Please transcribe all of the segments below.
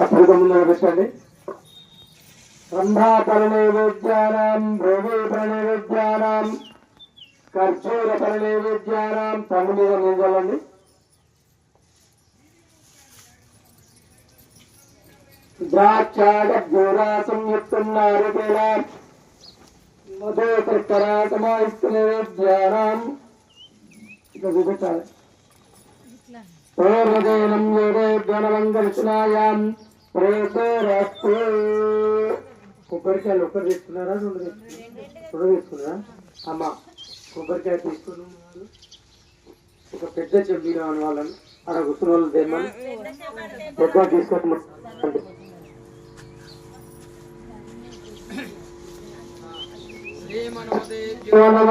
అద్భుతంలో పెట్టండి బ్రహ్మాపరణైవేద్యానాం భోగీపరణైవేద్యానాం ఖర్జూర పరణైవేద్యానాం పండు మీద నింజలండి ద్రాక్షాగూరా సంయుక్తం నారకేణ మధు శర్కరాసమాయుక్త నైవేద్యానాం ఇక చూపించాలి. పూర్వదేనం యోగే జ్ఞానమంగళాయాం ప్రేతరస్తు కొబ్బరికాయలు ఒక్కరు తీసుకున్నారా రెండు రెండు తీసుకున్నారా అమ్మ కొబ్బరికాయ తీసుకున్న ఒక పెద్ద చెబ్బి అని వాళ్ళని అక్కడ కూర్చున్న వాళ్ళు దేమని పెద్ద తీసుకొని శ్రీమనోదేవ్యో నమ.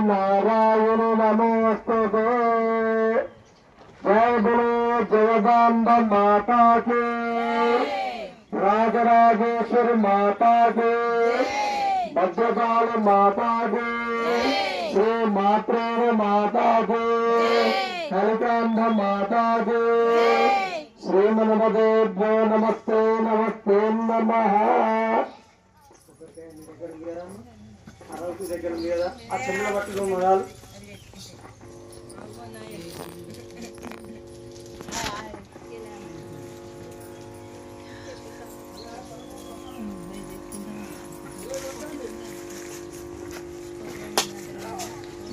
नारायण नमोस्तु जय गुरु जगदाम्ब माता के। राजराजेश्वर माता के। भद्रकाल माता के। श्री मात्र माता के। हरिकांध माता के। श्रीमनमदेव्यो नमस्ते नमस्ते नमः। కే శ్రీమనమదేభ్యో నమస్తే నమస్తే నమ దగ్గర ఉంది కదా ఆ చిన్న బట్టలు మొదలు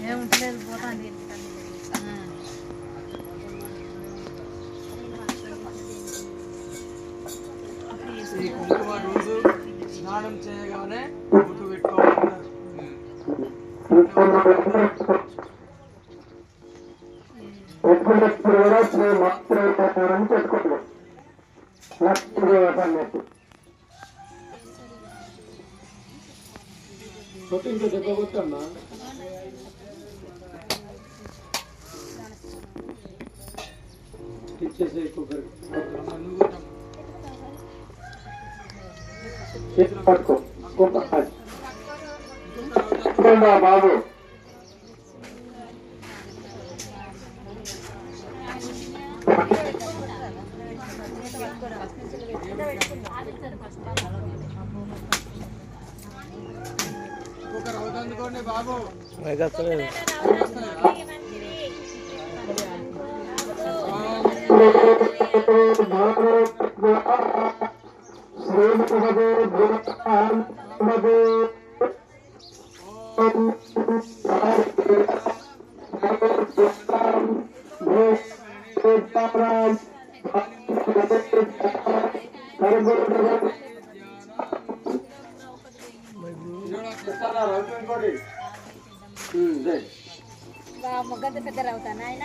ఏముంటలేదు పోతాండి. ఈ కుంకుమ రోజు స్నానం చేయగానే ఎప్పుడెప్పుడు కూడా శ్రీ మాత్రం పెట్టుకోండి లక్ష్మీదేవతన్నట్టు కొట్టి ఇంకో దెబ్బ ఇచ్చేసే కుక్కర్ చేతులు పట్టుకో కుక్క బాబు ఇంకొకరు అవుతుందుకోండి బాబు మొగ్గంత పెద్ద అవుతాను ఆయన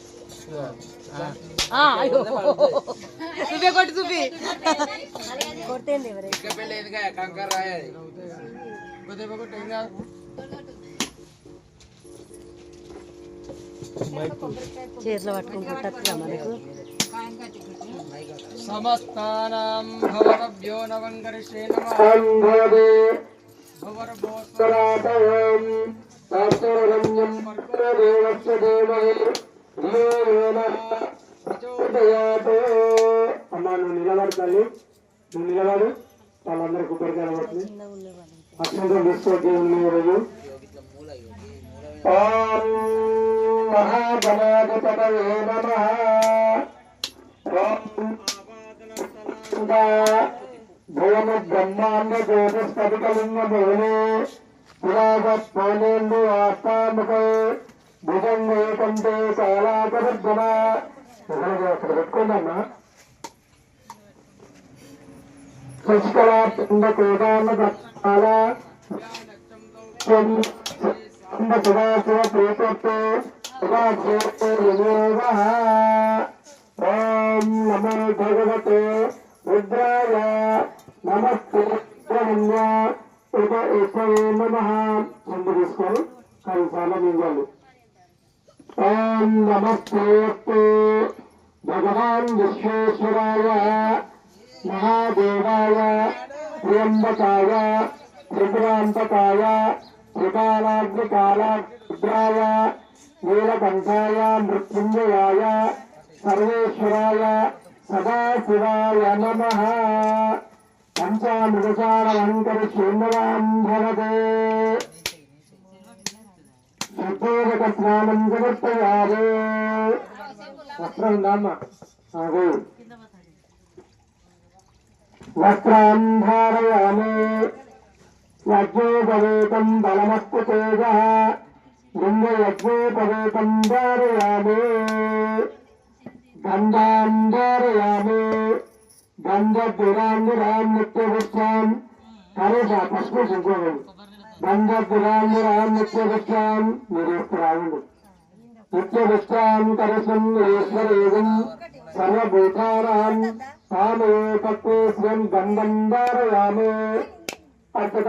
కొద్దిగా ఒకటి ఏం కాదు చేతిలో పట్టుకుని కొట్టచ్చుగా మనకు? సమస్తానాం భవరభ్యో నవంకరిష్యే నమః సంభవే అమ్మా నువ్వు నిలబడు తల్లి. నువ్వు నిలబడు. వాళ్ళందరూ కొబ్బరికాయలు పడుతుంది అక్షంతం తీసుకోవద్దు ఈరోజు మహాగణాధిపతయే భూమి బ్రహ్మాండ జ్యోతిస్ఫటికలింగ భూమి పురాగత్మానేందు భుజం ఏకంటే కాలాకవర్ధన అక్కడ పెట్టుకోండమ్మా శశికళ పిండ కోదాన దత్తాల సదాశివ ప్రీతత్వ ఓం నమో భగవతే రుద్రాయ నమస్తే ఉప ఓం నమస్తే భగవాన్ విశ్వేశ్వరాయ మహాదేవాయ త్ర్యంబకాయ త్రిపురాంతకాయ త్రికాలాగ్నికాలాగ్రాయ నీలకంఠాయ మృత్యుంజయాయ సర్వేశ్వరాయ సదాశివాయ నమ పంచామృతసారవంకర శూన్యవాంభవతే శుద్ధోదక స్నానం సమర్పయాలి వస్త్రం ఉందమ్మ ఆగు. వస్త్రాన్ ధారయామి. యజ్ఞోపవేతం బలమస్తు తేజ. లింగయజ్ఞోపవేతం ధారయామి. గంధాన్ ధారయామి. గంధద్దురాంగురాన్ నిత్యవృక్షాం. కరేసా పసుపు కుంకుమ గంధద్దురాంగురాన్ నిత్యవృక్షాం మీరు రాయండి నిత్యవృక్షాం కరసం ఈశ్వరేదం సర్వభూతానాం తామే తత్వే శ్రియం గంధం ధారయామి అర్చక